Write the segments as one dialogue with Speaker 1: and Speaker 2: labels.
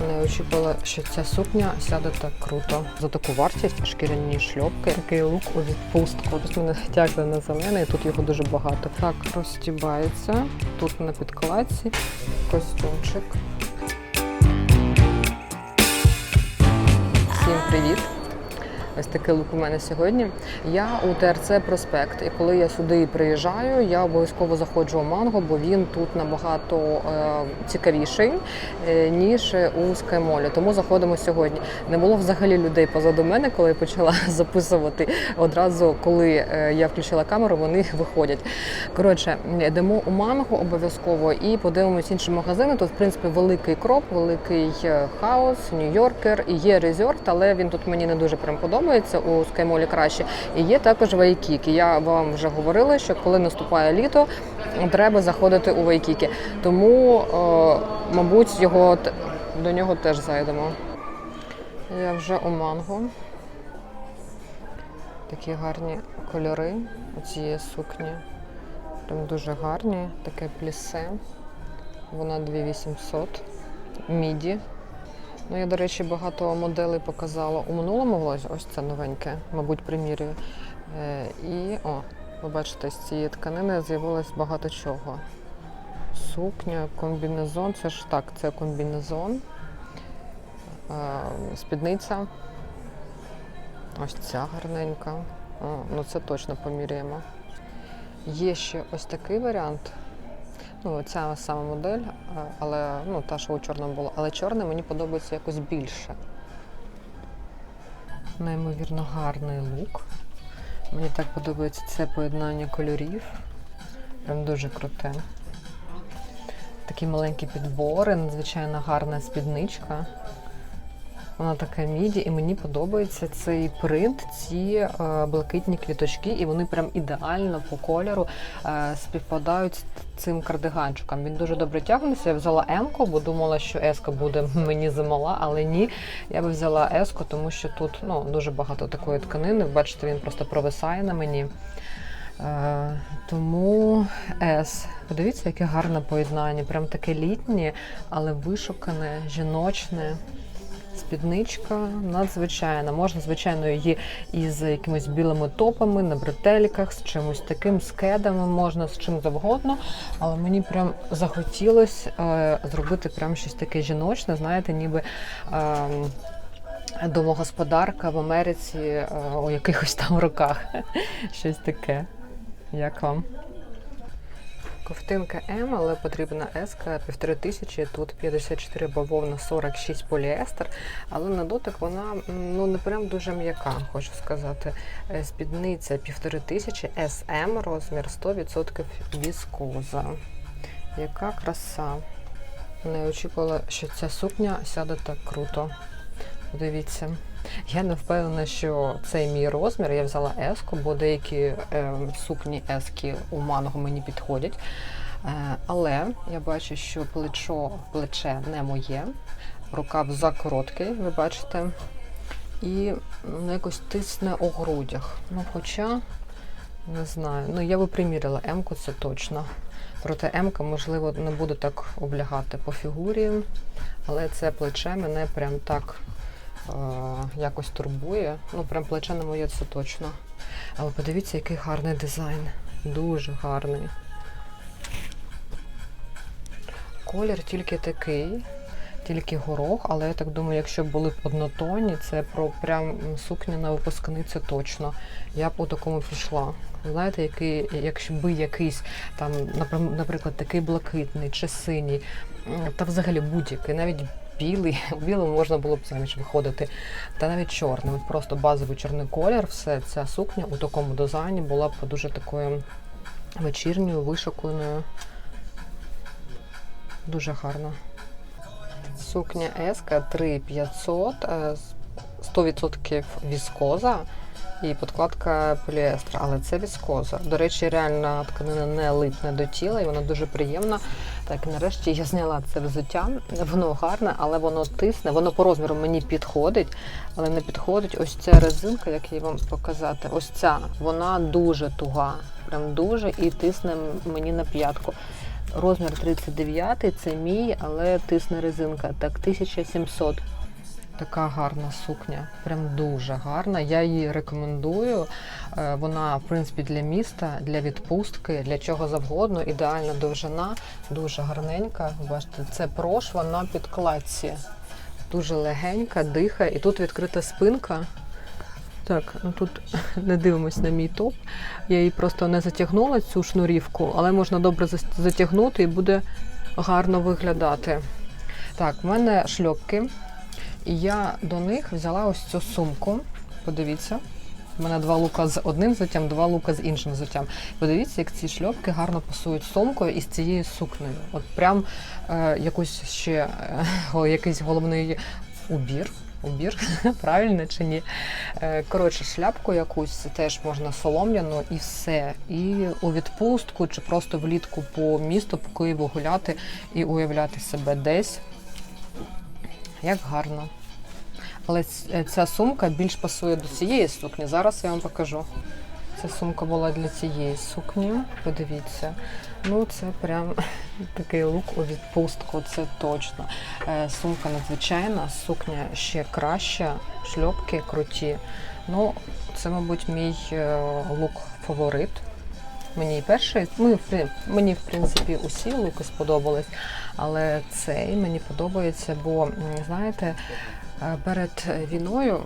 Speaker 1: Не очікувала, що ця сукня сяде так круто. За таку вартість шкіряні шльопки, такий лук у відпустку. Ось мене тягне на зелений, тут його дуже багато. Так розтібається. Тут на підкладці костюмчик. Всім привіт! Ось такий лук у мене сьогодні. Я у ТРЦ Проспект, і коли я сюди приїжджаю, я обов'язково заходжу у манго, бо він тут набагато е, цікавіший е, ніж у скаймолі. Тому заходимо сьогодні. Не було взагалі людей позаду мене, коли я почала записувати одразу, коли е, я включила камеру, вони виходять. Коротше, йдемо у манго обов'язково і подивимось інші магазини. Тут, в принципі, великий кроп, великий е, хаос, Нью-Йоркер і є резерв, але він тут мені не дуже прям подобається. У скаймолі краще. І є також Вайкікі. Я вам вже говорила, що коли наступає літо, треба заходити у Вайкікі. Тому, е, мабуть, його до нього теж зайдемо. Я вже у манго. Такі гарні кольори у цієї сукні. Прям дуже гарні. Таке плісе. Вона 2800. Міді. Ну, я, до речі, багато моделей показала у минулому влозі. Ось це новеньке, мабуть, примірюю. Е, і, о, ви бачите, з цієї тканини з'явилось багато чого. Сукня, комбінезон. Це ж так, це комбінезон. Е, спідниця. Ось ця гарненька. О, ну це точно поміряємо. Є ще ось такий варіант. Ну, ця сама модель, е, але ну, та, що у чорному було. Але чорне мені подобається якось більше. Неймовірно гарний лук. Мені так подобається це поєднання кольорів. Прям дуже круте. Такі маленькі підбори, надзвичайно гарна спідничка. Вона така міді, і мені подобається цей принт, ці е, блакитні квіточки, і вони прям ідеально по кольору е, співпадають з цим кардиганчиком. Він дуже добре тягнеться. Я взяла М-ку, бо думала, що С-ка буде мені замала, але ні. Я би взяла С-ку, тому що тут ну, дуже багато такої тканини. Бачите, він просто провисає на мені. Е, тому С. Подивіться, яке гарне поєднання. Прям таке літнє, але вишукане, жіночне. Спідничка надзвичайна. Можна, звичайно, її із якимись білими топами, на бретельках, з чимось таким, з кедами, можна з чим завгодно. Але мені прям захотілося е, зробити прям щось таке жіночне, знаєте, ніби. Е, Домогосподарка в Америці е, у якихось там роках. Щось таке. Як вам? Ковтинка М, але потрібна півтори тисячі, тут 54 бавовна, 46 поліестер, але на дотик вона ну не прям дуже м'яка, хочу сказати. Е, Спідниця півтори тисячі, SM, розмір 100% віскоза. Яка краса. Не очікувала, що ця сукня сяде так круто. Дивіться. Я не впевнена, що це мій розмір. Я взяла еску, бо деякі е, сукні ески у манго мені підходять. Е, але я бачу, що плечо, плече не моє, рукав закороткий, ви бачите, і ну, якось тисне у грудях. Ну, хоча, не знаю, ну я би приміряла М-ку, це точно. Проте М-ка, можливо, не буде так облягати по фігурі, але це плече мене прям так якось турбує. Ну, прям плече не моє, це точно. Але подивіться, який гарний дизайн. Дуже гарний. Колір тільки такий, тільки горох, але я так думаю, якщо були б однотонні, це про прям сукня на випускницю точно. Я б у такому пішла. Знаєте, який, би якийсь там, наприклад, такий блакитний чи синій, та взагалі будь-який, навіть білий, у білому можна було б заміж виходити, та навіть чорний. От просто базовий чорний колір, все ця сукня у такому дизайні була б дуже такою вечірньою, вишуканою. Дуже гарно. Сукня Еска 3500, е, 100% віскоза і подкладка поліестер, але це віскоза. До речі, реальна тканина не липне до тіла і вона дуже приємна. Так, нарешті я зняла це взуття. Воно гарне, але воно тисне. Воно по розміру мені підходить, але не підходить ось ця резинка, як я вам показати. Ось ця, вона дуже туга, прям дуже і тисне мені на п'ятку. розмір 39, це мій, але тисне резинка. Так, 1700. Така гарна сукня, прям дуже гарна. Я її рекомендую. Е, Вона, в принципі, для міста, для відпустки, для чого завгодно. Ідеальна довжина, дуже гарненька. Бачите, це прошва на підкладці. Дуже легенька, дихає. І тут відкрита спинка. Так, ну тут не дивимось на мій топ. Я її просто не затягнула цю шнурівку, але можна добре затягнути і буде гарно виглядати. Так, в мене шльопки. Я до них взяла ось цю сумку. Подивіться. У мене два лука з одним взуттям, два лука з іншим взуттям. Подивіться, як ці шльопки гарно пасують сумкою і з цією сукнею. От прям е, якусь ще е, якийсь головний убір. Убір, правильно чи ні? Е, Коротше, шляпку якусь теж можна солом'яну і все. І у відпустку чи просто влітку по місту, по Києву гуляти і уявляти себе десь. Як гарно. Але е, ця сумка більш пасує до цієї сукні. Зараз я вам покажу. Ця сумка була для цієї сукні. Подивіться. Ну, це прям такий лук у відпустку, це точно. Е, Сумка надзвичайна, сукня ще краща, шльопки круті. Ну, це, мабуть, мій е, лук фаворит. Мені і перший, ну, мені, в принципі, усі луки сподобались, але цей мені подобається, бо, знаєте, перед війною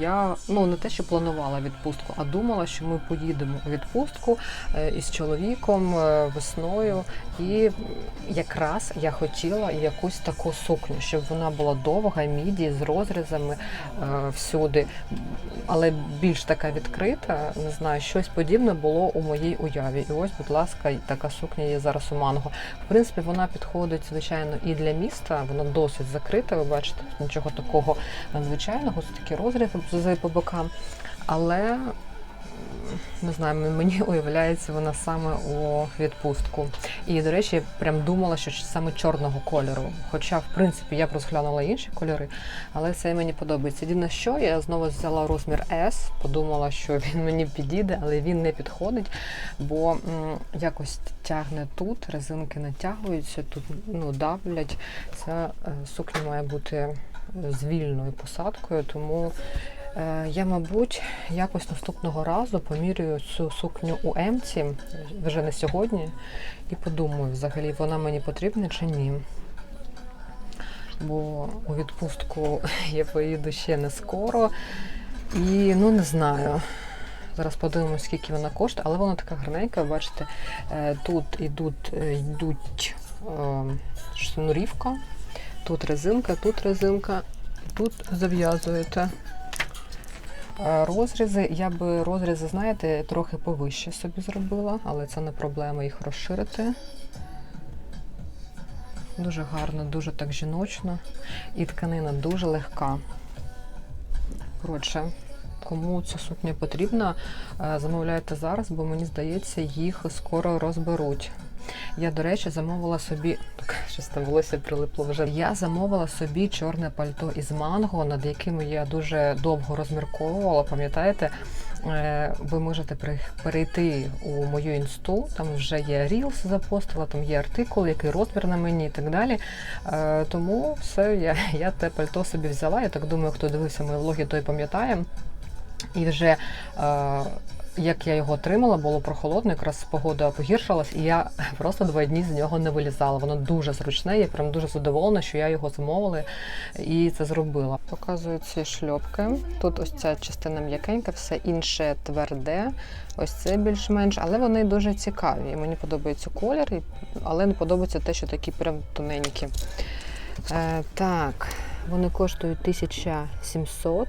Speaker 1: я ну не те, що планувала відпустку, а думала, що ми поїдемо у відпустку е, із чоловіком е, весною. І якраз я хотіла якусь таку сукню, щоб вона була довга, міді з розрізами е, всюди, але більш така відкрита. Не знаю, щось подібне було у моїй уяві. І ось, будь ласка, така сукня є зараз у манго. В принципі, вона підходить, звичайно, і для міста. Вона досить закрита. Ви бачите, нічого такого надзвичайного, це такі розрізи по бокам. Але не знаю, мені уявляється вона саме у відпустку. І, до речі, прям думала, що саме чорного кольору. Хоча, в принципі, я б розглянула інші кольори, але це мені подобається. Єдине, що я знову взяла розмір S, подумала, що він мені підійде, але він не підходить, бо м, якось тягне тут, резинки натягуються, тут ну, давлять. Ця е, сукня має бути з вільною посадкою, тому е, я, мабуть, якось наступного разу помірюю цю сукню у Емці вже не сьогодні, і подумаю, взагалі вона мені потрібна чи ні. Бо у відпустку я поїду ще не скоро. І ну не знаю. Зараз подивимось, скільки вона коштує, але вона така гарненька, бачите, е, тут е, йдуть е, шнурівка, тут резинка, тут резинка, тут зав'язуєте. Розрізи, я би розрізи, знаєте, трохи повище собі зробила, але це не проблема їх розширити. Дуже гарно, дуже так жіночно. І тканина дуже легка. Коротше, кому ця сукня потрібна, е, замовляйте зараз, бо мені здається, їх скоро розберуть. Я, до речі, замовила собі. Так, щось там волосся прилипло вже. Я замовила собі чорне пальто із манго, над яким я дуже довго розмірковувала. Пам'ятаєте, Е, ви можете перейти у мою інсту, там вже є Reels запостила, там є артикул, який розмір на мені і так далі. Е, Тому все, я, я те пальто собі взяла. Я так думаю, хто дивився мої влоги, той пам'ятає. І вже е, як я його отримала, було прохолодно, якраз погода погіршилась, і я просто два дні з нього не вилізала. Воно дуже зручне, я прям дуже задоволена, що я його замовила і це зробила. Показую ці шльопки. Тут ось ця частина м'якенька, все інше тверде. Ось це більш-менш, але вони дуже цікаві. Мені подобається колір, але не подобається те, що такі прям тоненькі. Е, так, вони коштують 1700.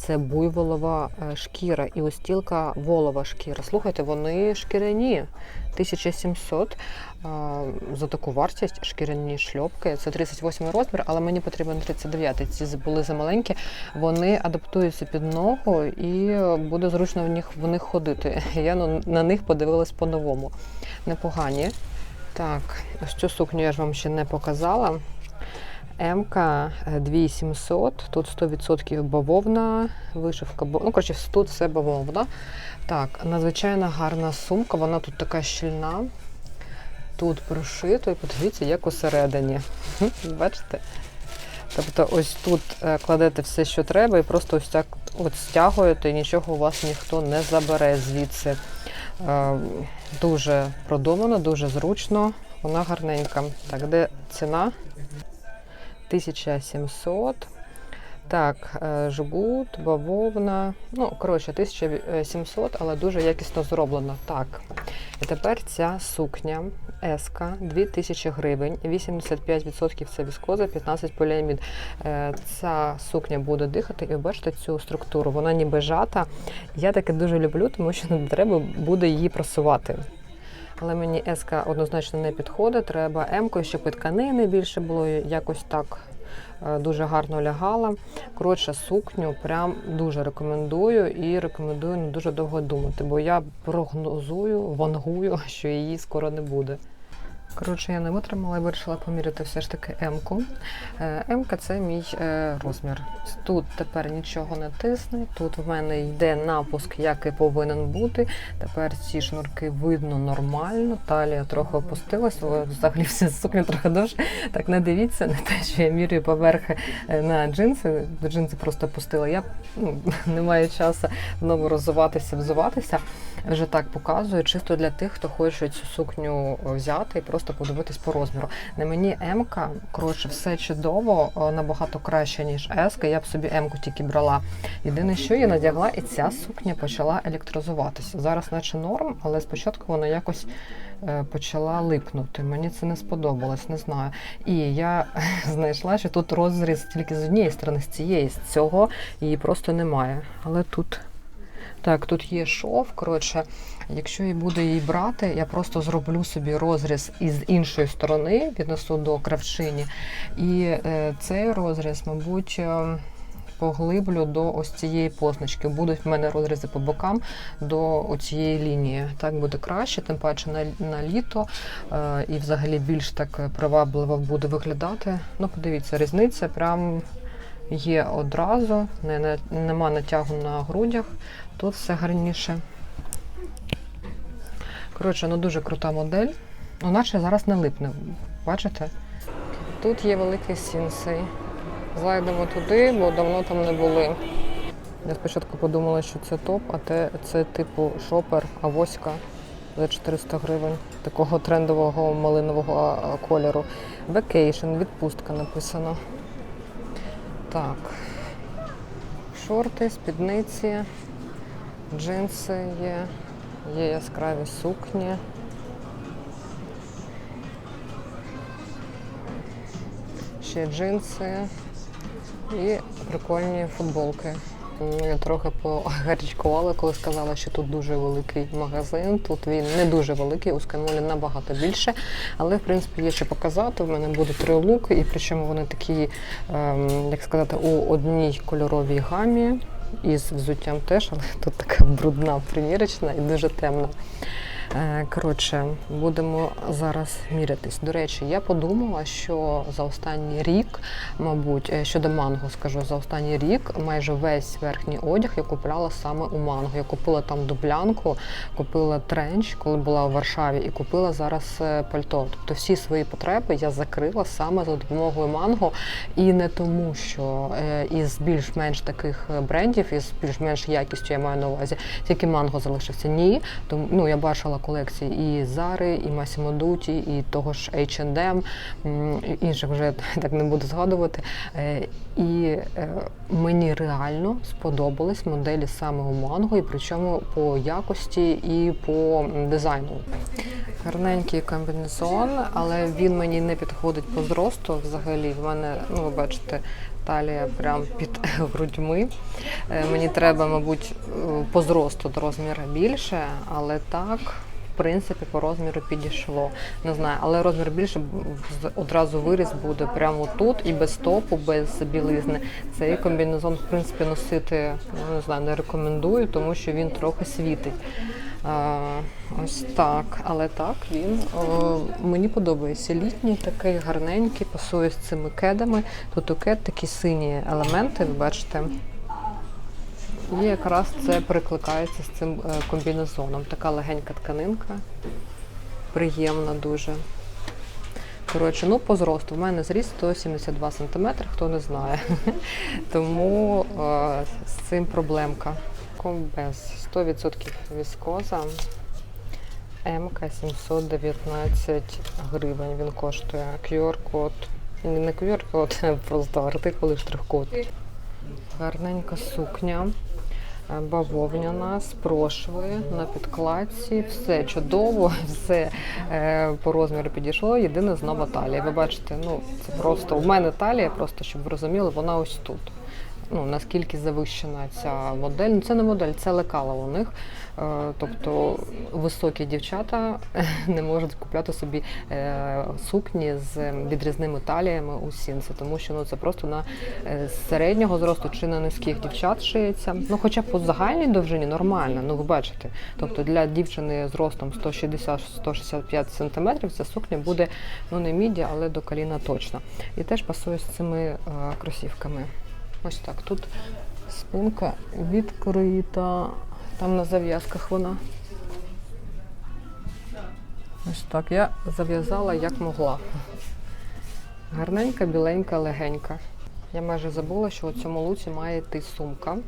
Speaker 1: Це буйволова е, шкіра і устілка волова шкіра. Слухайте, вони шкіряні. 1700 е, за таку вартість шкіряні шльопки. Це 38 розмір, але мені потрібен 39. Ці були замаленькі. Вони адаптуються під ногу і буде зручно в них в них ходити. Я на, на них подивилась по-новому. Непогані. Так, ось цю сукню я ж вам ще не показала. МК 2700, тут 100% бавовна, вишивка, бав- ну, коротше, тут все бавовна. Так, надзвичайно гарна сумка, вона тут така щільна. тут прошито, і подивіться, як усередині. Бачите? Тобто ось тут е, кладете все, що треба, і просто ось так от стягуєте, і нічого у вас ніхто не забере звідси. Е, Дуже продумано, дуже зручно, вона гарненька. Так, де ціна? 1700. Так, е, жгут, бавовна. Ну, коротше, 1700, але дуже якісно зроблено. Так. І тепер ця сукня Еска 2000 гривень, 85% це віскоза, 15 поліамід. Е, Ця сукня буде дихати, і ви бачите цю структуру. Вона ніби жата. Я таке дуже люблю, тому що не треба буде її просувати. Але мені еска однозначно не підходить. Треба емкою, щоб і тканини більше було якось так е, дуже гарно лягала. Коротше, сукню прям дуже рекомендую і рекомендую не дуже довго думати, бо я прогнозую, вангую, що її скоро не буде. Коротше, я не витримала і вирішила поміряти все ж таки М-ку. Е, М-ка це мій е, розмір. Тут тепер нічого не тисне. Тут в мене йде напуск, як і повинен бути. Тепер ці шнурки видно нормально. Талія трохи опустилась, взагалі вся сукня трохи довше. Так не дивіться, не те, що я мірюю поверхи е, на джинси. Джинси просто опустила. Я ну, не маю часу знову розуватися, взуватися. Вже так показую, чисто для тих, хто хоче цю сукню взяти і просто подивитись по розміру. На мені М-ка, коротше, все чудово, набагато краще, ніж С. Я б собі М-ку тільки брала. Єдине, що я надягла, і ця сукня почала електрозуватися. Зараз, наче норм, але спочатку вона якось е, почала липнути. Мені це не сподобалось, не знаю. І я знайшла, що тут розріз тільки з однієї сторони, з цієї, з цього її просто немає. Але тут. Так, тут є шов. Коротше, якщо і буде її брати, я просто зроблю собі розріз із іншої сторони, віднесу до кравчині. І е, цей розріз, мабуть, е, поглиблю до ось цієї позначки. Будуть в мене розрізи по бокам до цієї лінії. Так буде краще, тим паче на, на літо е, і взагалі більш так привабливо буде виглядати. Ну, подивіться, різниця прям є одразу, не, не, нема натягу на грудях. Тут все гарніше. Коротше, ну дуже крута модель. Ну, наче зараз не липне. Бачите? Тут є великий сінсей. Зайдемо туди, бо давно там не були. Я спочатку подумала, що це топ, а те, це типу шопер, авоська за 400 гривень такого трендового малинового кольору. Vacation, відпустка написано. Так. Шорти, спідниці, джинси є, є яскраві сукні. Ще джинси і прикольні футболки. Я трохи погарячкувала, коли сказала, що тут дуже великий магазин. Тут він не дуже великий, у Скаймолі набагато більше. Але, в принципі, є що показати. В мене буде три луки, і причому вони такі, ем, як сказати, у одній кольоровій гамі. І з взуттям теж, але тут така брудна примірочна і дуже темна. Е, Коротше, будемо зараз мірятись. До речі, я подумала, що за останній рік, мабуть, е, щодо манго скажу, за останній рік майже весь верхній одяг я купляла саме у манго. Я купила там дублянку, купила тренч, коли була у Варшаві, і купила зараз е, пальто. Тобто всі свої потреби я закрила саме за допомогою манго. І не тому, що із більш-менш таких брендів, із більш-менш якістю я маю на увазі, тільки манго залишився. Ні, тому ну я бачила колекції і Зари, і Massimo Dutti, і того ж H&M, інших вже так не буду згадувати. Е, І е, мені реально сподобались моделі саме у манго, і причому по якості і по дизайну. Гарненький комбінезон, але він мені не підходить по зросту взагалі. В мене, ну ви бачите, талія прям під грудьми. Е, Мені треба, мабуть, по зросту до розміру більше, але так. Принципі, по розміру підійшло. Не знаю, але розмір більше одразу виріс буде прямо тут і без топу, без білизни. Цей комбінезон, в принципі, носити ну, не знаю, не рекомендую, тому що він трохи світить. А, ось так. Але так він о, мені подобається. Літній такий гарненький, пасує з цими кедами. Тут у кед такі сині елементи, ви бачите. І якраз це прикликається з цим е, комбінезоном. Така легенька тканинка. приємна дуже. Коротше, ну по зросту. В мене зріст 172 см, хто не знає. Тому е, з цим проблемка. Комбез 100% віскоза. МК 719 гривень він коштує. QR-код. Не QR-код, а просто артикул і штрих-код. Гарненька сукня. Е, Бавовняна з прошви на підкладці. Все чудово, все е, по розміру підійшло. Єдине знову талія. Ви бачите, ну це просто у мене талія, просто щоб ви розуміли, вона ось тут. Ну, наскільки завищена ця модель. Ну, це не модель, це лекала у них. Е, Тобто високі дівчата не можуть купляти собі е, сукні з відрізними таліями у сінці, тому що ну, це просто на е, середнього зросту чи на низьких дівчат шиється. Ну, хоча по загальній довжині нормально, ну ви бачите. Тобто для дівчини з ростом 160-165 см ця сукня буде ну не міді, але до коліна точно. І теж пасує з цими кросівками. Ось так. Тут спинка відкрита. Там на зав'язках вона. Ось так. Я зав'язала як могла. Гарненька, біленька, легенька. Я майже забула, що у цьому луці має йти сумка.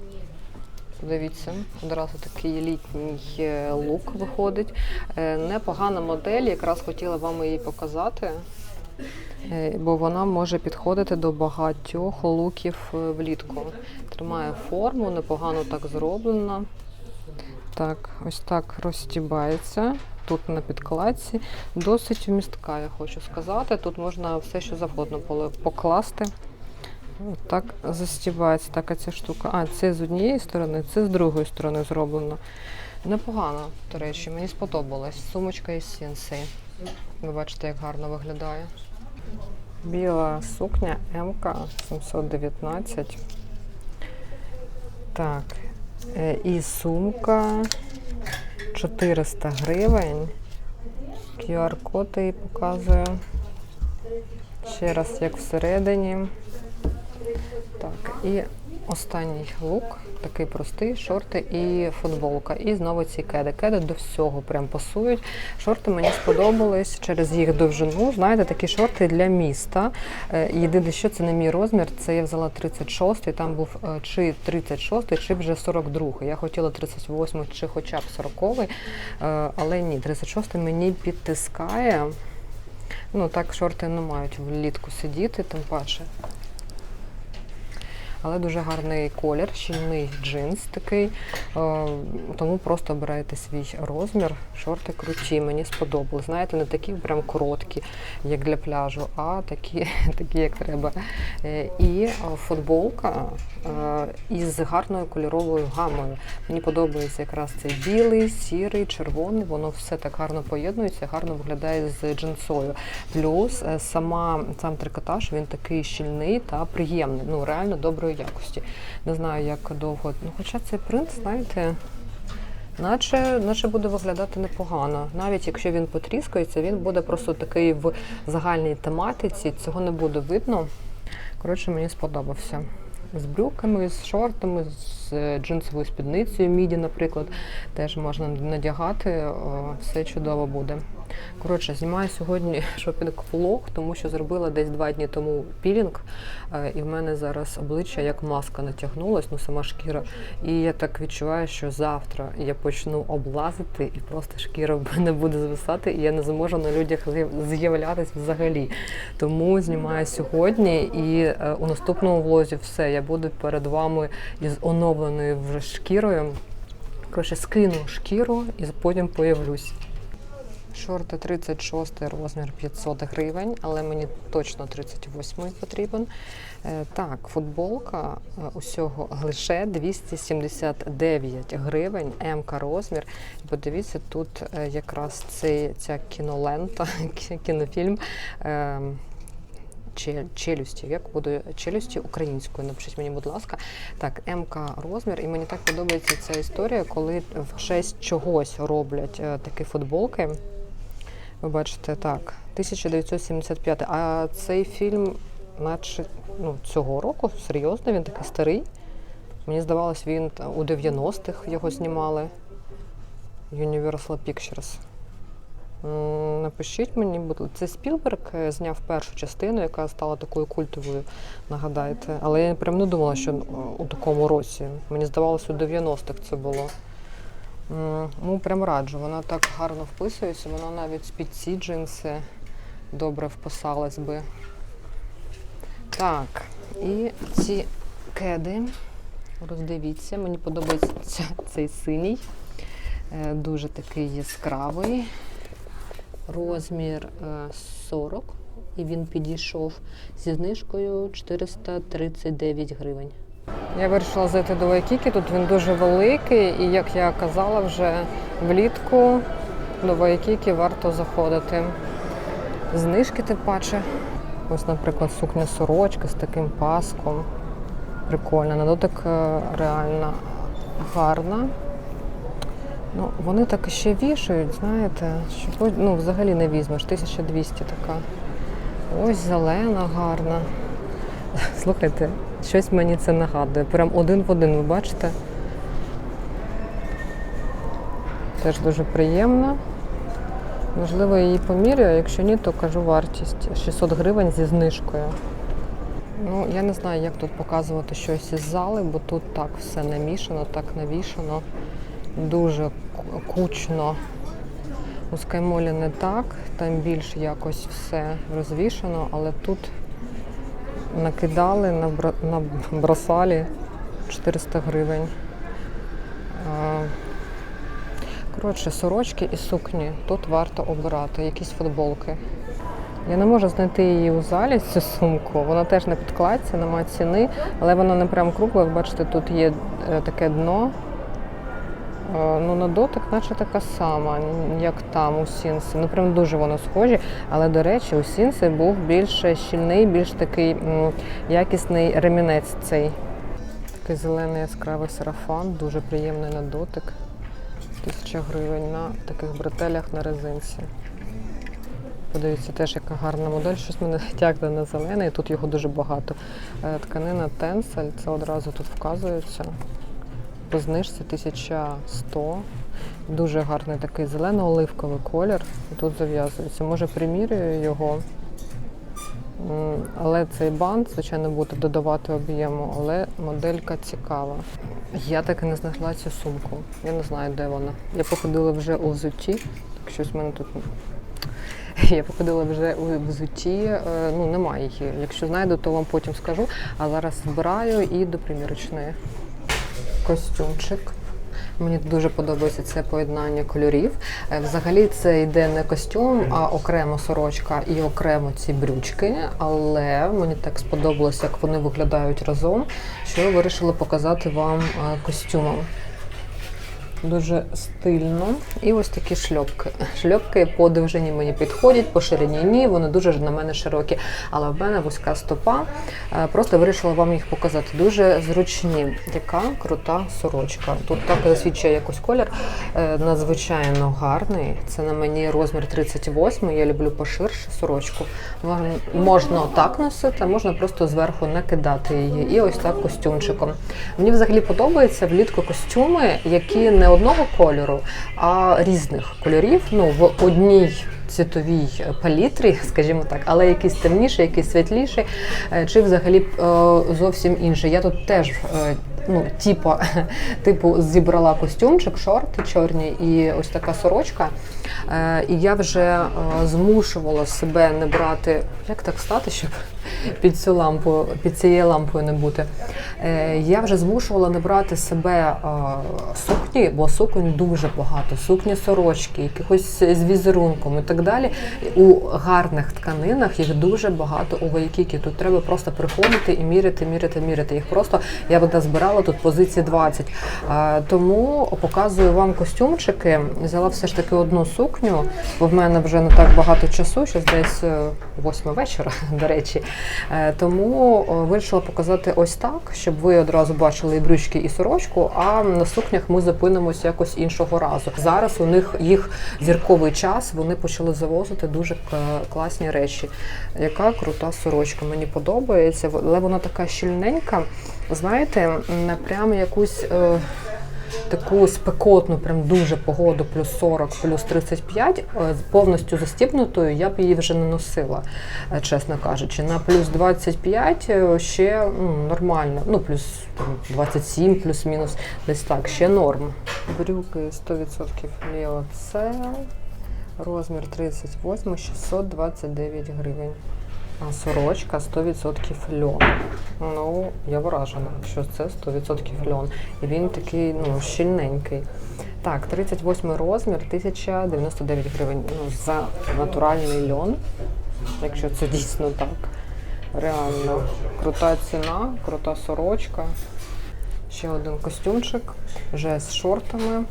Speaker 1: Дивіться, одразу такий літній е, лук виходить. Е, Непогана модель, якраз хотіла вам її показати. Е, бо вона може підходити до багатьох луків е, влітку. Тримає форму, непогано так зроблена. Так, ось так розстібається. Тут на підкладці. Досить вмістка, я хочу сказати. Тут можна все, що завгодно покласти. Так застібається така ця штука. А, це з однієї сторони, це з другої сторони зроблено. Непогано, до речі, мені сподобалось. Сумочка із Сінсей. Ви бачите, як гарно виглядає. Біла сукня МК 719. Так. е, І сумка 400 гривень. QR-код її показую. Ще раз, як всередині. Так, і останній лук, такий простий, шорти і футболка. І знову ці кеди. Кеди до всього прям пасують. Шорти мені сподобались через їх довжину. Знаєте, такі шорти для міста. Е, Єдине, що це не мій розмір, це я взяла 36 і там був е, чи 36 чи вже 42 Я хотіла 38 чи хоча б 40 е, але ні, 36 мені підтискає. Ну так шорти не мають влітку сидіти, тим паче. Але дуже гарний колір, щільний джинс такий. Е, Тому просто обирайте свій розмір. Шорти круті, мені сподобали. Знаєте, не такі прям короткі, як для пляжу, а такі, такі як треба. Е, І е, футболка із гарною кольоровою гамою. Мені подобається якраз цей білий, сірий, червоний. Воно все так гарно поєднується, гарно виглядає з джинсою. Плюс сама сам трикотаж він такий щільний та приємний. Ну реально доброї якості. Не знаю, як довго. Ну, хоча цей принт, знаєте. Наче, наче буде виглядати непогано. Навіть якщо він потріскається, він буде просто такий в загальній тематиці, цього не буде видно. Коротше, мені сподобався. З брюками, з шортами, з е, джинсовою спідницею, міді, наприклад, теж можна надягати, все чудово буде. Коротше, знімаю сьогодні шопінг-влог, тому що зробила десь два дні тому пілінг, е, і в мене зараз обличчя як маска натягнулась, ну сама шкіра. І я так відчуваю, що завтра я почну облазити, і просто шкіра в мене буде звисати, і я не зможу на людях з'яв- з'являтись взагалі. Тому знімаю сьогодні, і е, у наступному влозі все. Я буду перед вами із оновленою вже шкірою. Коротше, скину шкіру і потім появлюсь. Шорти 36 розмір 500 гривень, але мені точно 38 потрібен. Е, Так, футболка е, усього лише 279 гривень, МК розмір. Подивіться, тут е, якраз цей, ця кінолента, кінофільм. е, Челюсті, як буде челюсті українською, напишіть мені, будь ласка. Так, МК розмір, і мені так подобається ця історія, коли в честь чогось роблять такі футболки. Ви бачите, так, 1975. А цей фільм, наче ну, цього року, серйозно, він такий старий. Мені здавалось, він у 90-х його знімали. Universal Pictures. Напишіть мені, будь ласка. Це Спілберг е, зняв першу частину, яка стала такою культовою, нагадайте. Але я прям не думала, що е, у такому році. Мені здавалося, у 90-х це було. Ну, прям раджу. Вона так гарно вписується, вона навіть під ці джинси добре вписалась би. Так, і ці кеди. Роздивіться, мені подобається цей синій. Е, Дуже такий яскравий. Розмір е, 40. І він підійшов зі знижкою 439 гривень. Я вирішила зайти до Вайкіки. Тут він дуже великий, і як я казала, вже влітку до Вайкіки варто заходити. Знижки тим паче. Ось, наприклад, сукня сорочка з таким паском. Прикольно. На дотик е, реально гарна. Ну, вони так ще вішають, знаєте, що ну, взагалі не візьмеш. 1200 така. Ось зелена, гарна. Слухайте, щось мені це нагадує. Прям один в один, ви бачите? Теж дуже приємно. Можливо, її поміряю, якщо ні, то кажу вартість 600 гривень зі знижкою. Ну, я не знаю, як тут показувати щось із зали, бо тут так все намішано, так навішано. Дуже кучно. У скаймолі не так, там більш якось все розвішано, але тут накидали, набра- набросали 400 гривень. Коротше, сорочки і сукні тут варто обирати, якісь футболки. Я не можу знайти її у залі, цю сумку. Вона теж на підкладці, нема ціни, але вона не прям кругла. Ви бачите, тут є е, таке дно. Ну, на дотик, наче така сама, як там у Сінси. Ну, прям дуже воно схожі. Але, до речі, у Сінси був більш щільний, більш такий якісний ремінець цей. Такий зелений яскравий сарафан, дуже приємний на дотик. Тисяча гривень на таких бретелях на резинці. Подивіться, теж яка гарна модель. Щось мене тягне на зелений, тут його дуже багато. Е, Тканина Тенсель, це одразу тут вказується. По знижці 1100. Дуже гарний такий зелено-оливковий колір. Тут зав'язується. Може, примірюю його. Але цей бант, звичайно, буде додавати об'єму, але моделька цікава. Я так і не знайшла цю сумку. Я не знаю, де вона. Я походила вже у взутті. Так щось в мене тут. Я походила вже у взутті, е, ну немає її. Якщо знайду, то вам потім скажу. А зараз збираю і до примірочної. Костюмчик. Мені дуже подобається це поєднання кольорів. Е, Взагалі це йде не костюм, а окремо сорочка і окремо ці брючки. Але мені так сподобалось, як вони виглядають разом, що я вирішила показати вам е, костюмом. Дуже стильно. І ось такі шльопки. Шльопки по довжині мені підходять, по ширині ні, вони дуже на мене широкі. Але в мене вузька стопа. Е, Просто вирішила вам їх показати. Дуже зручні. Яка крута сорочка. Тут так засвідчує якось колір. е, Надзвичайно гарний. Це на мені розмір 38. Я люблю поширше сорочку. Можна, так носити, можна просто зверху накидати її. І ось так костюмчиком. Мені взагалі подобаються влітку костюми, які не одного кольору, а різних кольорів. Ну, в одній цвітовій палітрі, скажімо так, але якийсь темніший, якийсь світліший, е, чи взагалі е, зовсім інший. Я тут теж. е, Ну, типу, типу, зібрала костюмчик, шорти чорні і ось така сорочка. Е, і я вже е, змушувала себе не брати. Як так стати, щоб під цю лампу, під цією лампою не бути? Е, я вже змушувала не брати себе сукні, бо суконь дуже багато. Сукні сорочки, якихось з візерунком і так далі. У гарних тканинах їх дуже багато у Вайкікі. Тут треба просто приходити і міряти, міряти, міряти. Їх просто я вода збирала тут позиції 20. Е, тому показую вам костюмчики. Взяла все ж таки одну сукню, бо в мене вже не так багато часу, щось десь е, восьма вечора, до речі. Е, Тому е, вирішила показати ось так, щоб ви одразу бачили і брючки, і сорочку. А на сукнях ми зупинимось якось іншого разу. Зараз у них їх зірковий час. Вони почали завозити дуже класні речі. Яка крута сорочка. Мені подобається, але вона така щільненька. Знаєте, не прям якусь. Таку спекотну, прям дуже погоду, плюс 40, плюс 35, е, повністю застібнутою, я б її вже не носила, е, чесно кажучи. На плюс 25 е, ще ну, нормально, ну плюс там, 27, плюс-мінус, десь так, ще норм. Брюки 100% Ліоцел, розмір 38, 629 гривень. Сорочка 100% льон. Ну, я вражена, що це 100% льон. І він такий ну, щільненький. Так, 38 розмір, 1099 гривень. Ну, за натуральний льон, якщо це дійсно так. Реально крута ціна, крута сорочка. Ще один костюмчик, вже з шортами.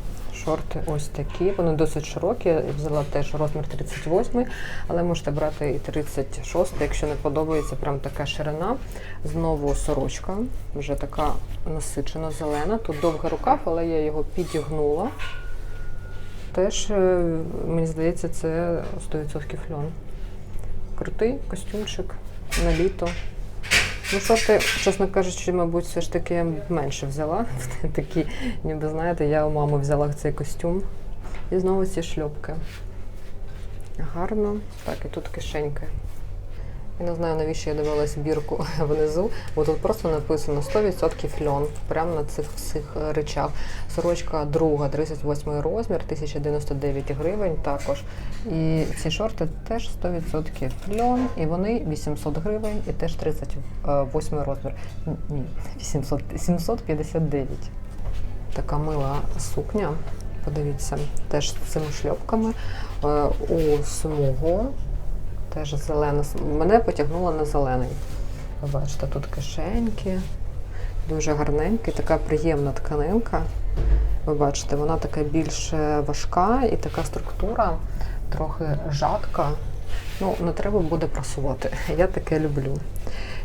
Speaker 1: Шорти ось такі, вони досить широкі. Я взяла теж розмір 38, але можете брати і 36, якщо не подобається прям така ширина. Знову сорочка, вже така насичена зелена. Тут довгий рукав, але я його підігнула. Теж, е, мені здається, це 100% льон. Крутий костюмчик на літо. Ну, чесно кажучи, мабуть, все ж таки менше взяла. Такі, ніби знаєте, я у мами взяла цей костюм. І знову ці шльопки. Гарно. Так, і тут кишеньки. Я не знаю, навіщо я дивилась бірку внизу, бо тут просто написано 100% льон, прямо на цих всіх речах. Сорочка друга, 38 розмір, 1099 гривень також. І ці шорти теж 100% льон, і вони 800 гривень, і теж 38 розмір. Ні, 800, 759. Така мила сукня. Подивіться, теж з цими шльопками е, у смугу. Теж зелена. Мене потягнуло на зелений. Бачите, тут кишеньки, дуже гарненький, така приємна тканинка. Ви бачите, вона така більш важка і така структура трохи жадка. Ну, не треба буде прасувати. Я таке люблю.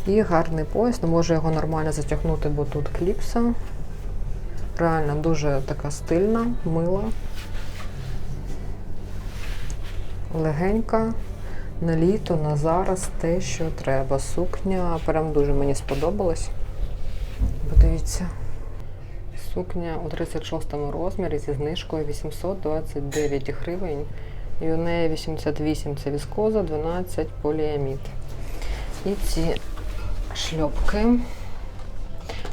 Speaker 1: І гарний пояс, не можу його нормально затягнути, бо тут кліпса. Реально дуже така стильна, мила, легенька. На літо, на зараз те, що треба. Сукня прям дуже мені сподобалась. Подивіться. Сукня у 36 розмірі зі знижкою 829 гривень. І у неї 88 це віскоза, 12 поліамід. І ці шльопки.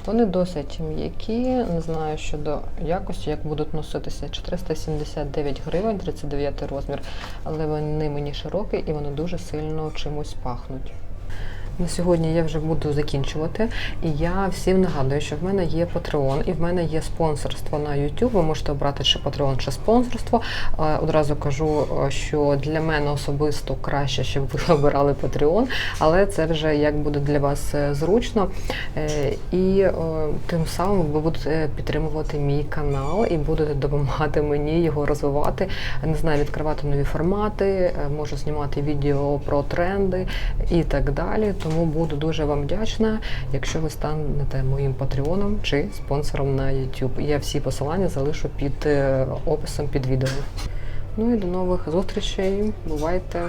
Speaker 1: Вони досить м'які, не знаю щодо якості, як будуть носитися. 479 гривень, 39 розмір, але вони мені широкі і вони дуже сильно чимось пахнуть. На сьогодні я вже буду закінчувати. І я всім нагадую, що в мене є Patreon і в мене є спонсорство на YouTube. Ви можете обрати чи Patreon, чи спонсорство. Е, Одразу кажу, е, що для мене особисто краще, щоб ви обирали Patreon, але це вже як буде для вас е, зручно. І тим самим ви будете підтримувати мій канал і будете допомагати мені його розвивати. Не знаю, відкривати нові формати, можу знімати відео про тренди і так далі. Тому буду дуже вам вдячна, якщо ви станете моїм патреоном чи спонсором на YouTube. Я всі посилання залишу під е, описом під відео. Ну і до нових зустрічей. Бувайте!